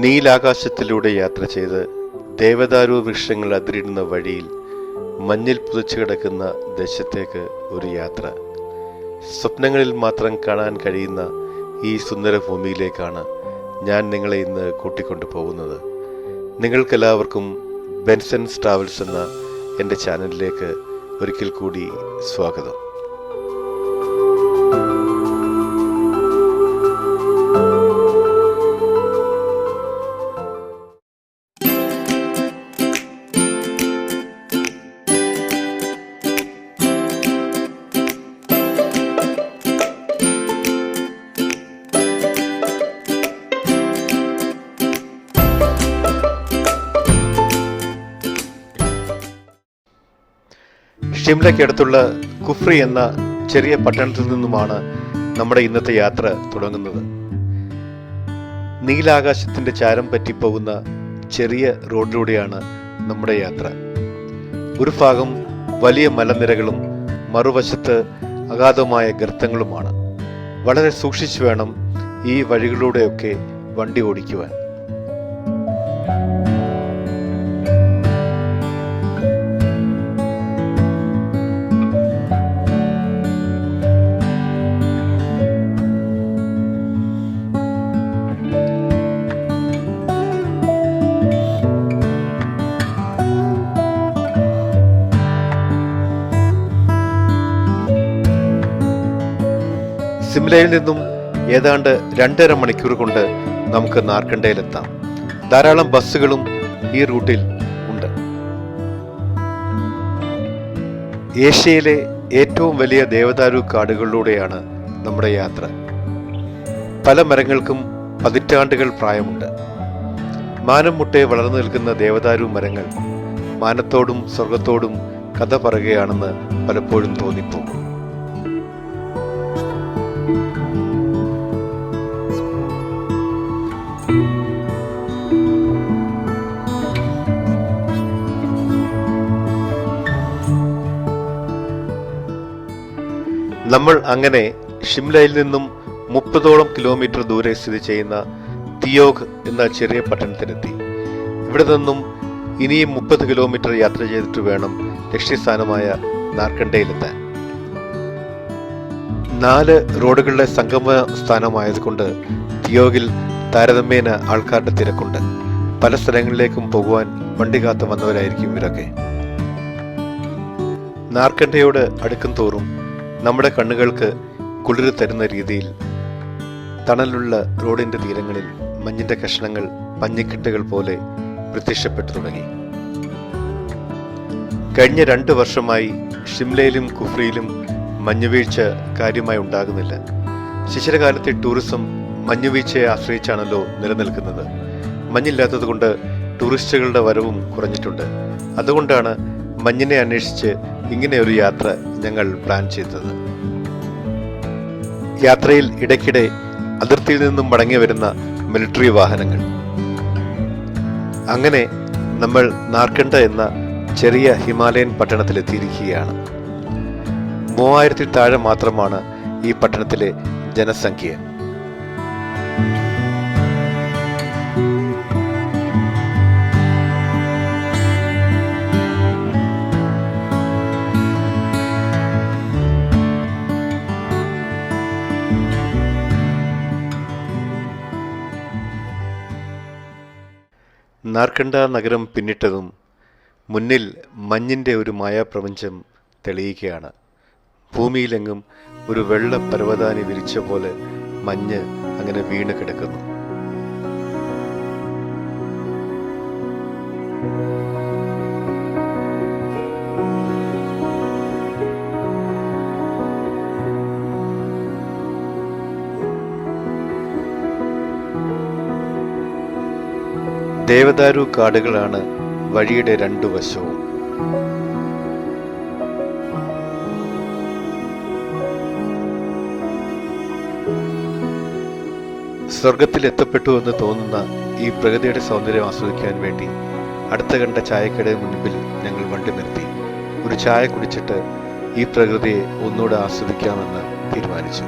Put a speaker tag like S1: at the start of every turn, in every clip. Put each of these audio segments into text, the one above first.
S1: നീലാകാശത്തിലൂടെ യാത്ര ചെയ്ത് ദേവദാരു വൃക്ഷങ്ങൾ അതിരിടുന്ന വഴിയിൽ മഞ്ഞിൽ പുതച്ചു കിടക്കുന്ന ദേശത്തേക്ക് ഒരു യാത്ര. സ്വപ്നങ്ങളിൽ മാത്രം കാണാൻ കഴിയുന്ന ഈ സുന്ദര ഭൂമിയിലേക്കാണ് ഞാൻ നിങ്ങളെ ഇന്ന് കൂട്ടിക്കൊണ്ടു പോകുന്നത്. നിങ്ങൾക്കെല്ലാവർക്കും ബെൻസൺസ് ട്രാവൽസ് എന്ന എന്റെ ചാനലിലേക്ക് ഒരിക്കൽ കൂടി സ്വാഗതം. ഷിംലയ്ക്കടുത്തുള്ള കുഫ്രി എന്ന ചെറിയ പട്ടണത്തിൽ നിന്നുമാണ് നമ്മുടെ ഇന്നത്തെ യാത്ര തുടങ്ങുന്നത്. നീലാകാശത്തിന്റെ ചാരം പറ്റിപ്പോകുന്ന ചെറിയ റോഡിലൂടെയാണ് നമ്മുടെ യാത്ര. ഒരു ഭാഗം വലിയ മലനിരകളും മറുവശത്ത് അഗാധമായ ഗർത്തങ്ങളുമാണ്. വളരെ സൂക്ഷിച്ചു വേണം ഈ വഴികളിലൂടെയൊക്കെ വണ്ടി ഓടിക്കുവാൻ. സിംലയിൽ നിന്നും ഏതാണ്ട് രണ്ടര മണിക്കൂർ കൊണ്ട് നമുക്ക് നാർക്കണ്ടയിലെത്താം. ധാരാളം ബസ്സുകളും ഈ റൂട്ടിൽ ഉണ്ട്. ഏഷ്യയിലെ ഏറ്റവും വലിയ ദേവദാരു കാടുകളിലൂടെയാണ് നമ്മുടെ യാത്ര. പല മരങ്ങൾക്കും പതിറ്റാണ്ടുകൾ പ്രായമുണ്ട്. മാനം മുട്ടെ വളർന്നു നിൽക്കുന്ന ദേവദാരു മരങ്ങൾ മാനത്തോടും സ്വർഗത്തോടും കഥ പറയുകയാണെന്ന് പലപ്പോഴും തോന്നിപ്പോകും. നമ്മൾ അങ്ങനെ ഷിംലയിൽ നിന്നും മുപ്പതോളം കിലോമീറ്റർ ദൂരെ സ്ഥിതി ചെയ്യുന്ന തിയോഗ് എന്ന ചെറിയ പട്ടണത്തിലെത്തി. ഇവിടെ നിന്നും ഇനിയും മുപ്പത് കിലോമീറ്റർ യാത്ര ചെയ്തിട്ട് വേണം ലക്ഷ്യസ്ഥാനമായ നാർക്കണ്ടയിലെത്താൻ നാല് റോഡുകളുടെ സംഗമ സ്ഥാനമായതുകൊണ്ട് തിയോഗിൽ താരതമ്യേന ആൾക്കാരുടെ തിരക്കുണ്ട്. പല സ്ഥലങ്ങളിലേക്കും പോകുവാൻ വണ്ടി കാത്തു വന്നവരായിരിക്കും ഇവരൊക്കെ. നാർക്കണ്ടയോട് അടുക്കും തോറും നമ്മുടെ കണ്ണുകൾക്ക് കുളിര് തരുന്ന രീതിയിൽ തണലുള്ള റോഡിന്റെ തീരങ്ങളിൽ മഞ്ഞിന്റെ കഷ്ണങ്ങൾ പഞ്ഞിക്കെട്ടുകൾ പോലെ പ്രത്യക്ഷപ്പെട്ടു തുടങ്ങി. കഴിഞ്ഞ രണ്ട് വർഷമായി ഷിംലയിലും കുഫ്രിയിലും മഞ്ഞുവീഴ്ച കാര്യമായി ഉണ്ടാകുന്നില്ല. ശിശിരകാലത്തെ ടൂറിസം മഞ്ഞുവീഴ്ചയെ ആശ്രയിച്ചാണല്ലോ നിലനിൽക്കുന്നത്. മഞ്ഞില്ലാത്തതുകൊണ്ട് ടൂറിസ്റ്റുകളുടെ വരവും കുറഞ്ഞിട്ടുണ്ട്. അതുകൊണ്ടാണ് മഞ്ഞിനെ അന്വേഷിച്ച് ഇങ്ങനെ ഒരു യാത്ര ഞങ്ങൾ പ്ലാൻ ചെയ്തത്. യാത്രയിൽ ഇടയ്ക്കിടെ അതിർത്തിയിൽ നിന്നും മടങ്ങി വരുന്ന മിലിറ്ററി വാഹനങ്ങൾ. അങ്ങനെ നമ്മൾ നാർക്കണ്ട എന്ന ചെറിയ ഹിമാലയൻ പട്ടണത്തിലെത്തിയിരിക്കുകയാണ്. മൂവായിരത്തിൽ താഴെ മാത്രമാണ് ഈ പട്ടണത്തിലെ ജനസംഖ്യ. നാർക്കണ്ട നഗരം പിന്നിട്ടതും മുന്നിൽ മഞ്ഞിന്റെ ഒരു മായാപ്രപഞ്ചം തെളിയിക്കുകയാണ് ഭൂമിയിലെങ്ങും ഒരു വെള്ള പർവതാനി വിരിച്ച പോലെ മഞ്ഞ് അങ്ങനെ വീണ് കിടക്കുന്നു. ദേവദാരു കാടുകളാണ് വഴിയുടെ രണ്ടു വശവും. സ്വർഗത്തിൽ എത്തപ്പെട്ടു എന്ന് തോന്നുന്ന ഈ പ്രകൃതിയുടെ സൗന്ദര്യം ആസ്വദിക്കാൻ വേണ്ടി അടുത്ത കണ്ട ചായക്കടയുടെ മുൻപിൽ ഞങ്ങൾ വണ്ടി നിർത്തി. ഒരു ചായ കുടിച്ചിട്ട് ഈ പ്രകൃതിയെ ഒന്നുകൂടെ ആസ്വദിക്കാമെന്ന് തീരുമാനിച്ചു.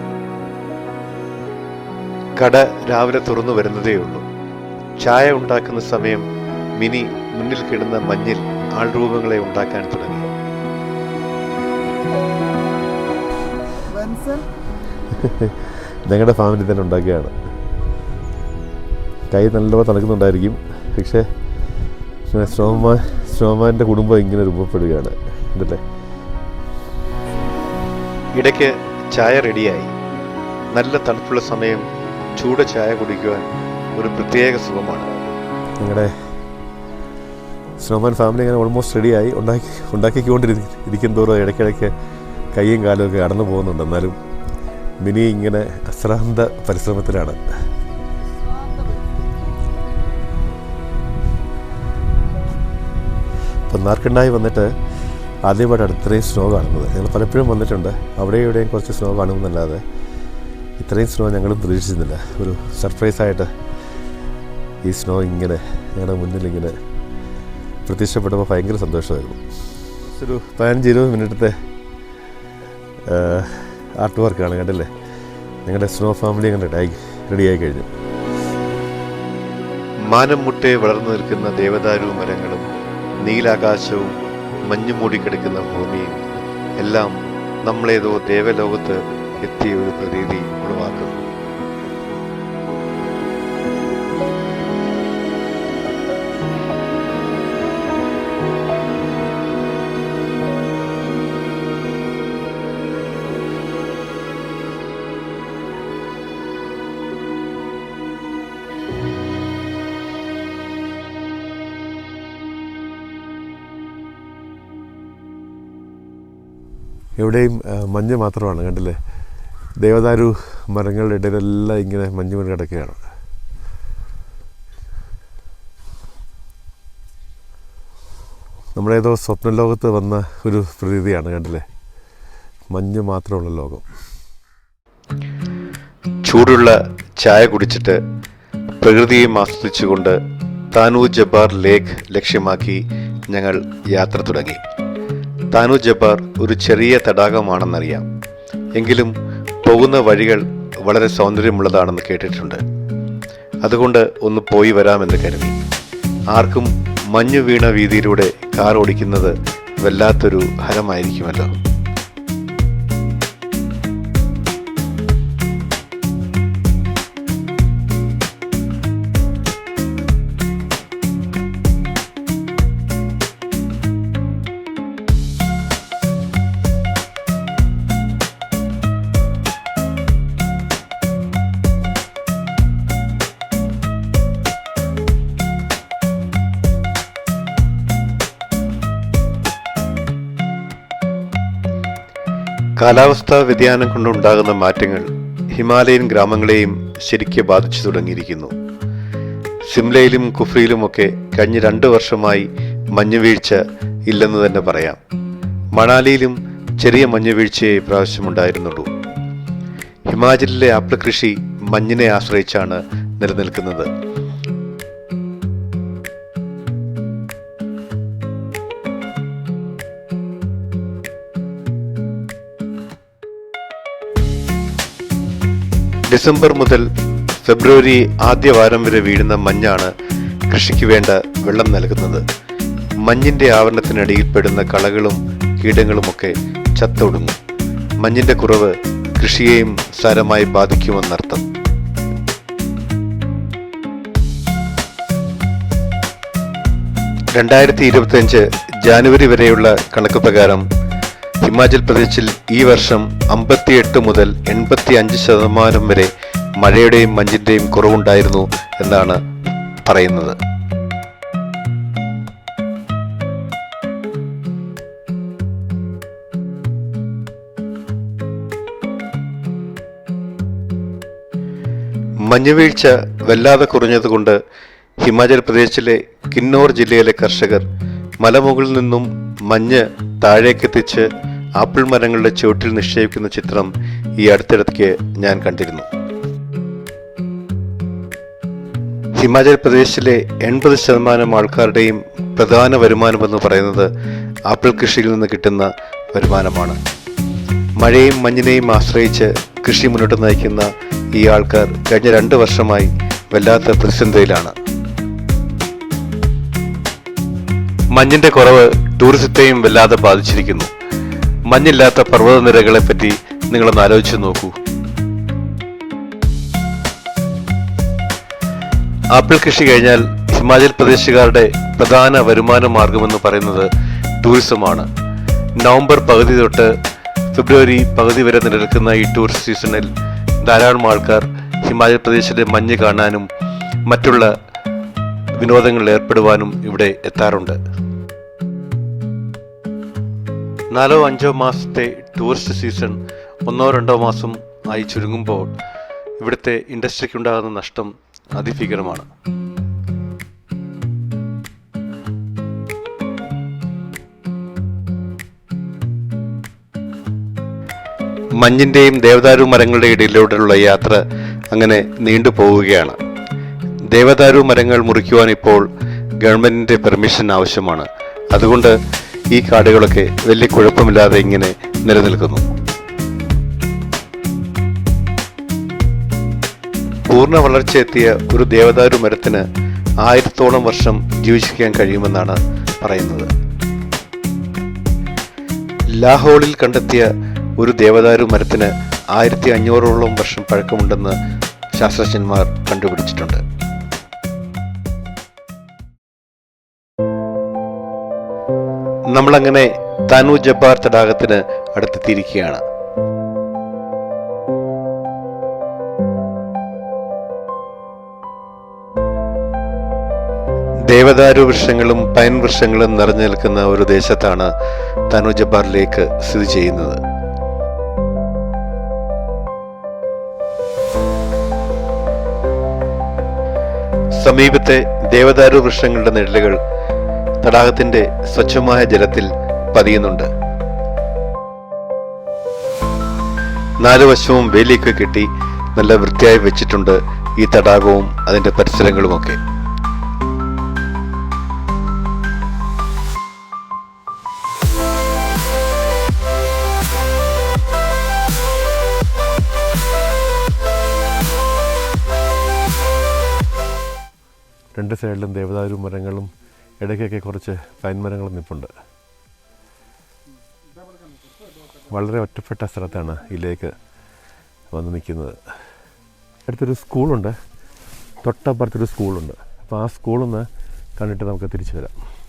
S1: കട രാവിലെ തുറന്നു വരുന്നതേ ഉള്ളൂ. ചായ ഉണ്ടാക്കുന്ന സമയം മിനി മുന്നിൽ കിടന്ന മഞ്ഞിൽ ആൾരൂപങ്ങളെ ഉണ്ടാക്കാൻ തുടങ്ങി.
S2: ഞങ്ങളുടെ ഫാമിലി തന്നെ ഉണ്ടാക്കിയാണ് കൈ നല്ലപോലെ തണുക്കുന്നുണ്ടായിരിക്കും. പക്ഷേ ശ്രോമാൻ ശ്രോമാന്റെ കുടുംബം ഇങ്ങനെ രൂപപ്പെടുകയാണ്. ഇതല്ലേ?
S1: ഇടയ്ക്ക് ചായ റെഡിയായി. നല്ല തണുപ്പുള്ള സമയം ചൂട് ചായ കുടിക്കുവാൻ ഒരു പ്രത്യേക സുഖമാണ്.
S2: ഞങ്ങളുടെ സ്നോമാൻ ഫാമിലി ഇങ്ങനെ ഓൾമോസ്റ്റ് റെഡിയായി ഉണ്ടാക്കി ഉണ്ടാക്കിക്കൊണ്ടിരിക്കും തോറും ഇടയ്ക്കിടയ്ക്ക് കൈയും കാലും ഒക്കെ കടന്നു പോകുന്നുണ്ട്. എന്നാലും മിനി ഇങ്ങനെ അശ്രാന്ത പരിശ്രമത്തിലാണ്. ഇപ്പം നാർക്കണ്ടായി വന്നിട്ട് ആദ്യമായിട്ടാണ് ഇത്രയും സ്നോ കാണുന്നത്. ഞങ്ങൾ പലപ്പോഴും വന്നിട്ടുണ്ട്. അവിടെയും ഇവിടെയും കുറച്ച് സ്നോ കാണുമെന്നല്ലാതെ ഇത്രയും സ്നോ ഞങ്ങളും പ്രതീക്ഷിച്ചിരുന്നില്ല. ഒരു സർപ്രൈസായിട്ട് ഈ സ്നോ ഇങ്ങനെ ഞങ്ങളുടെ മുന്നിൽ ഇങ്ങനെ പ്രത്യക്ഷപ്പെട്ടപ്പോൾ ഭയങ്കര സന്തോഷമായിരുന്നു. ഒരു പതിനഞ്ച് ഇരുപത് മിനിറ്റത്തെ ആർട്ട് വർക്കാണ് കണ്ടല്ലേ? ഞങ്ങളുടെ സ്നോ ഫാമിലി റെഡിയായി റെഡിയായി കഴിഞ്ഞു.
S1: മാനം മുട്ടേ വളർന്നു നിൽക്കുന്ന ദേവദാരു മരങ്ങളും നീലാകാശവും മഞ്ഞു മൂടിക്കിടക്കുന്ന ഭൂമിയും എല്ലാം നമ്മളേതോ ദേവലോകത്ത് എത്തിയ ഒരു പ്രതീതി ഉളവാക്കുന്നു.
S2: എവിടെയും മഞ്ഞ് മാത്രമാണ് കണ്ടില്ലേ? ദേവദാരു മരങ്ങളുടെ ഇടയിലെല്ലാം ഇങ്ങനെ മഞ്ഞ് വീണ് കിടക്കുകയാണ്. നമ്മളേതോ സ്വപ്നലോകത്ത് വന്ന ഒരു പ്രതീതിയാണ് കണ്ടില്ലേ? മഞ്ഞ് മാത്രമുള്ള ലോകം.
S1: ചൂടുള്ള ചായ കുടിച്ചിട്ട് പ്രകൃതിയെ ആസ്വദിച്ചുകൊണ്ട് താനൂ ജബ്ബാർ ലേക്ക് ലക്ഷ്യമാക്കി ഞങ്ങൾ യാത്ര തുടങ്ങി. താനൂ ജബ്ബാർ ഒരു ചെറിയ തടാകമാണെന്നറിയാം. എങ്കിലും പോകുന്ന വഴികൾ വളരെ സൗന്ദര്യമുള്ളതാണെന്ന് കേട്ടിട്ടുണ്ട്. അതുകൊണ്ട് ഒന്ന് പോയി വരാമെന്ന് കരുതി. ആർക്കും മഞ്ഞു വീണ വീതിയിലൂടെ കാർ ഓടിക്കുന്നത് വല്ലാത്തൊരു ഹരമായിരിക്കുമല്ലോ. കാലാവസ്ഥാ വ്യതിയാനം കൊണ്ടുണ്ടാകുന്ന മാറ്റങ്ങൾ ഹിമാലയൻ ഗ്രാമങ്ങളെയും ശരിക്ക് ബാധിച്ചു തുടങ്ങിയിരിക്കുന്നു. സിംലയിലും കുഫ്രിയിലുമൊക്കെ കഴിഞ്ഞ രണ്ട് വർഷമായി മഞ്ഞുവീഴ്ച ഇല്ലെന്ന് തന്നെ പറയാം. മണാലിയിലും ചെറിയ മഞ്ഞുവീഴ്ചയെ പ്രാവശ്യമുണ്ടായിരുന്നുള്ളൂ ഹിമാചലിലെ ആപ്പിൾ കൃഷി മഞ്ഞിനെ ആശ്രയിച്ചാണ് നിലനിൽക്കുന്നത്. ഡിസംബർ മുതൽ ഫെബ്രുവരി ആദ്യ വാരം വീഴുന്ന മഞ്ഞാണ് കൃഷിക്ക് വേണ്ട വെള്ളം നൽകുന്നത്. മഞ്ഞിന്റെ ആവരണത്തിനടിയിൽപ്പെടുന്ന കളകളും കീടങ്ങളുമൊക്കെ ചത്തൊടുങ്ങും. മഞ്ഞിന്റെ കുറവ് കൃഷിയെയും സാരമായി ബാധിക്കുമെന്നർത്ഥം. രണ്ടായിരത്തി ഇരുപത്തിയഞ്ച് ജാനുവരി വരെയുള്ള കണക്ക് പ്രകാരം ഹിമാചൽ പ്രദേശിൽ ഈ വർഷം അമ്പത്തിയെട്ട് മുതൽ എൺപത്തി അഞ്ച് ശതമാനം വരെ മഴയുടെയും മഞ്ഞിന്റെയും കുറവുണ്ടായിരുന്നു എന്നാണ് പറയുന്നത്. മഞ്ഞുവീഴ്ച വല്ലാതെ കുറഞ്ഞതുകൊണ്ട് ഹിമാചൽ പ്രദേശിലെ കിന്നോർ ജില്ലയിലെ കർഷകർ മലമുകളിൽ നിന്നും മഞ്ഞ് താഴേക്കെത്തിച്ച് ആപ്പിൾ മരങ്ങളുടെ ചുവട്ടിൽ നിക്ഷേപിക്കുന്ന ചിത്രം ഈ അടുത്തിടയ്ക്ക് ഞാൻ കണ്ടിരുന്നു. ഹിമാചൽ പ്രദേശിലെ എൺപത് ശതമാനം ആൾക്കാരുടെയും പ്രധാന വരുമാനമെന്ന് പറയുന്നത് ആപ്പിൾ കൃഷിയിൽ നിന്ന് കിട്ടുന്ന വരുമാനമാണ്. മഴയും മഞ്ഞിനെയും ആശ്രയിച്ച് കൃഷി മുന്നോട്ട് നയിക്കുന്ന ഈ ആൾക്കാർ കഴിഞ്ഞ രണ്ട് വർഷമായി വല്ലാത്ത പ്രതിസന്ധിയിലാണ്. മഞ്ഞിന്റെ കുറവ് ടൂറിസത്തെയും വല്ലാതെ ബാധിച്ചിരിക്കുന്നു. മഞ്ഞില്ലാത്ത പർവതനിരകളെ പറ്റി നിങ്ങളൊന്ന് ആലോചിച്ച് നോക്കൂ. ആപ്പിൾ കൃഷി കഴിഞ്ഞാൽ ഹിമാചൽ പ്രദേശുകാരുടെ പ്രധാന വരുമാന മാർഗമെന്ന് പറയുന്നത് ടൂറിസമാണ്. നവംബർ പകുതി തൊട്ട് ഫെബ്രുവരി പകുതി വരെ നിലനിൽക്കുന്ന ഈ ടൂറിസ്റ്റ് സീസണിൽ ധാരാളം ആൾക്കാർ ഹിമാചൽ പ്രദേശിലെ മഞ്ഞ് കാണാനും മറ്റുള്ള വിനോദങ്ങളിൽ ഏർപ്പെടുവാനും ഇവിടെ എത്താറുണ്ട്. നാലോ അഞ്ചോ മാസത്തെ ടൂറിസ്റ്റ് സീസൺ ഒന്നോ രണ്ടോ മാസം ആയി ചുരുങ്ങുമ്പോൾ ഇവിടുത്തെ ഇൻഡസ്ട്രിക്കുണ്ടാകുന്ന നഷ്ടം അതിഭീകരമാണ്. മഞ്ഞിന്റെയും ദേവദാരു മരങ്ങളുടെ ഇടയിലൂടെയുള്ള യാത്ര അങ്ങനെ നീണ്ടു പോവുകയാണ്. ദേവദാരു മരങ്ങൾ മുറിക്കുവാൻ ഇപ്പോൾ ഗവൺമെന്റിന്റെ പെർമിഷൻ ആവശ്യമാണ്. അതുകൊണ്ട് ഈ കാടുകളൊക്കെ വലിയ കുഴപ്പമില്ലാതെ ഇങ്ങനെ നിലനിൽക്കുന്നു. പൂർണ വളർച്ചയെത്തിയ ഒരു ദേവദാരു മരത്തിന് ആയിരത്തോളം വർഷം ജീവിച്ചിരിക്കാൻ കഴിയുമെന്നാണ് പറയുന്നത്. ലാഹോളിൽ കണ്ടെത്തിയ ഒരു ദേവദാരു മരത്തിന് ആയിരത്തി അഞ്ഞൂറോളം വർഷം പഴക്കമുണ്ടെന്ന് ശാസ്ത്രജ്ഞന്മാർ കണ്ടുപിടിച്ചിട്ടുണ്ട്. നമ്മളങ്ങനെ തനു ജബ്ബാർ തടാകത്തിന് അടുത്തെത്തിയിരിക്കുകയാണ്. ദേവദാരു വൃക്ഷങ്ങളും പൈൻ വൃക്ഷങ്ങളും നിറഞ്ഞു നിൽക്കുന്ന ഒരു ദേശത്താണ് തനു ജബ്ബാർ ലേക്ക് സ്ഥിതി ചെയ്യുന്നത്. സമീപത്തെ ദേവദാരു വൃക്ഷങ്ങളുടെ നിഴലുകൾ തടാകത്തിന്റെ സ്വച്ഛമായ ജലത്തിൽ പതിയുന്നുണ്ട്. നാലു വശവും വേലിയൊക്കെ കെട്ടി നല്ല വൃത്തിയായി വെച്ചിട്ടുണ്ട് ഈ തടാകവും അതിന്റെ പരിസരങ്ങളുമൊക്കെ.
S2: രണ്ട് സൈഡിലും ദേവദാരു മരങ്ങളും ഇടയ്ക്കൊക്കെ കുറച്ച് പൈൻ മരങ്ങൾ നിൽപ്പുണ്ട് വളരെ ഒറ്റപ്പെട്ട സ്ഥലത്താണ് ഈ ലേക്ക് വന്ന് നിൽക്കുന്നത്. അടുത്തൊരു സ്കൂളുണ്ട്. തൊട്ടപ്പുറത്തൊരു സ്കൂളുണ്ട്. അപ്പോൾ ആ സ്കൂളിൽ നിന്ന് കണ്ടിട്ട് നമുക്ക് തിരിച്ചു വരാം.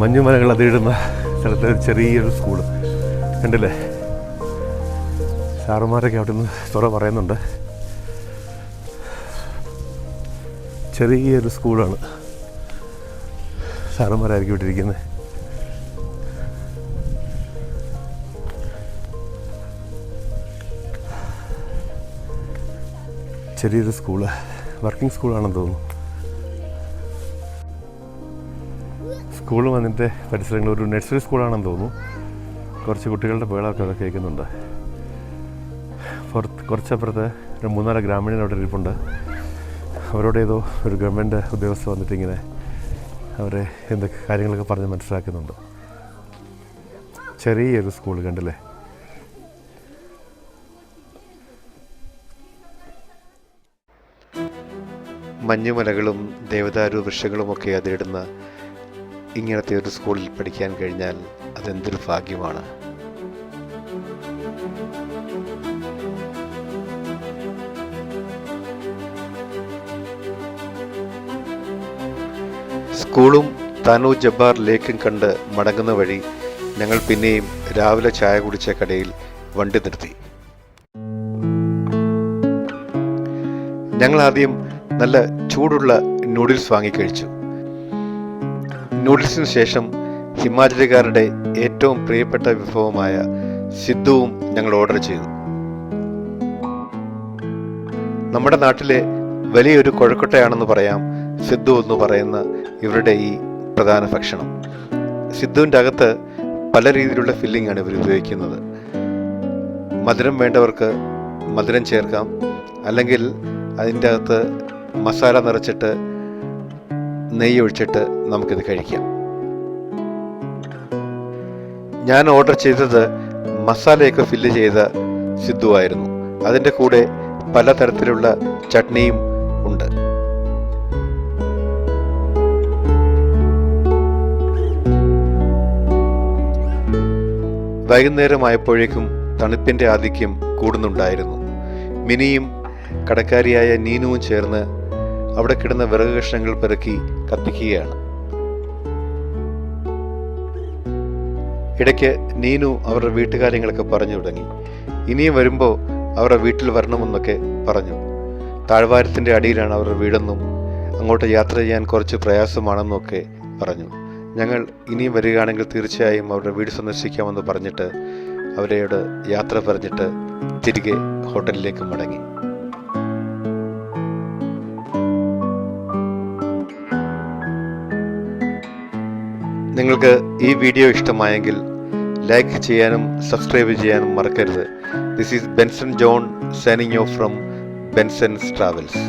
S2: മഞ്ഞുമലകൾ അതിടുന്ന സ്ഥലത്തെ ഒരു ചെറിയൊരു സ്കൂൾ കണ്ടില്ലേ? സാറുമാരൊക്കെ അവിടെ നിന്ന് തുറ പറയുന്നുണ്ട്. ചെറിയൊരു സ്കൂളാണ് സാറുമാരായിരിക്കും ഇട്ടിരിക്കുന്നത് ചെറിയൊരു സ്കൂൾ വർക്കിംഗ് സ്കൂളാണെന്ന് തോന്നുന്നു. സ്കൂളും അതിന്റെ പരിസരങ്ങൾ ഒരു നഴ്സറി സ്കൂളാണെന്ന് തോന്നുന്നു. കുറച്ച് കുട്ടികളുടെ ബഹളമൊക്കെ അവിടെ കേൾക്കുന്നുണ്ട്. പുറത്ത് കുറച്ചപ്പുറത്ത് ഒരു മൂന്നാൽ ഗ്രാമീണർ അവിടെ ഇരിപ്പുണ്ട്. അവരോട് ഏതോ ഒരു ഗവൺമെന്റ് ഉദ്യോഗസ്ഥ വന്നിട്ട് ഇങ്ങനെ അവരെ എന്തൊക്കെ കാര്യങ്ങളൊക്കെ പറഞ്ഞ് മനസ്സിലാക്കുന്നുണ്ട്. ചെറിയൊരു സ്കൂൾ കണ്ടില്ലേ?
S1: മഞ്ഞുമലകളും ദേവദാരു വൃക്ഷങ്ങളുമൊക്കെ അതിടുന്ന ഇങ്ങനത്തെ ഒരു സ്കൂളിൽ പഠിക്കാൻ കഴിഞ്ഞാൽ അതെന്തൊരു ഭാഗ്യമാണ്? സ്കൂളും താനു ജബ്ബാർ ലേക്കും കണ്ട് മടങ്ങുന്ന വഴി ഞങ്ങൾ പിന്നെയും രാവിലെ ചായ കുടിച്ച കടയിൽ വണ്ടി നിർത്തി. ഞങ്ങൾ ആദ്യം നല്ല ചൂടുള്ള നൂഡിൽസ് വാങ്ങിക്കഴിച്ചു നൂഡിൽസിന് ശേഷം ഹിമാചലുകാരുടെ ഏറ്റവും പ്രിയപ്പെട്ട വിഭവമായ സിദ്ധുവും ഞങ്ങൾ ഓർഡർ ചെയ്തു. നമ്മുടെ നാട്ടിലെ വലിയൊരു കൊഴക്കൊട്ടയാണെന്ന് പറയാം സിദ്ധു എന്ന് പറയുന്ന ഇവരുടെ ഈ പ്രധാന ഭക്ഷണം. സിദ്ധുവിന്റെ അകത്ത് പല രീതിയിലുള്ള ഫില്ലിംഗ് ആണ് ഇവർ ഉപയോഗിക്കുന്നത്. മധുരം വേണ്ടവർക്ക് മധുരം ചേർക്കാം. അല്ലെങ്കിൽ അതിന്റെ അകത്ത് മസാല നിറച്ചിട്ട് നെയ്യ് ഒഴിച്ചിട്ട് നമുക്കിത് കഴിക്കാം. ഞാൻ ഓർഡർ ചെയ്തത് മസാലയൊക്കെ ഫില്ല് ചെയ്ത സിദ്ധു ആയിരുന്നു. അതിന്റെ കൂടെ പലതരത്തിലുള്ള ചട്നിയും ഉണ്ട്. വൈകുന്നേരമായപ്പോഴേക്കും തണുപ്പിന്റെ ആധിക്യം കൂടുന്നുണ്ടായിരുന്നു. മിനിയും കടക്കാരിയായ നീനുവും ചേർന്ന് അവിടെ കിടന്ന വിറക് കഷ്ണങ്ങൾ പെറുക്കി കത്തിക്കുകയാണ്. ഇടയ്ക്ക് നീനു അവരുടെ വീട്ടുകാര്യങ്ങളൊക്കെ പറഞ്ഞു തുടങ്ങി. ഇനിയും വരുമ്പോൾ അവരുടെ വീട്ടിൽ വരണമെന്നൊക്കെ പറഞ്ഞു. താഴ്വാരത്തിന്റെ അടിയിലാണ് അവരുടെ വീടെന്നും അങ്ങോട്ട് യാത്ര ചെയ്യാൻ കുറച്ച് പ്രയാസമാണെന്നൊക്കെ പറഞ്ഞു. ഞങ്ങൾ ഇനിയും വരികയാണെങ്കിൽ തീർച്ചയായും അവരുടെ വീട് സന്ദർശിക്കാമെന്ന് പറഞ്ഞിട്ട് അവരോട് യാത്ര പറഞ്ഞിട്ട് തിരികെ ഹോട്ടലിലേക്ക് മടങ്ങി. നിങ്ങൾക്ക് ഈ വീഡിയോ ഇഷ്ടമായെങ്കിൽ ലൈക്ക് ചെയ്യാനും സബ്സ്ക്രൈബ് ചെയ്യാനും മറക്കരുത്. This is Benson John signing off from Benson's travels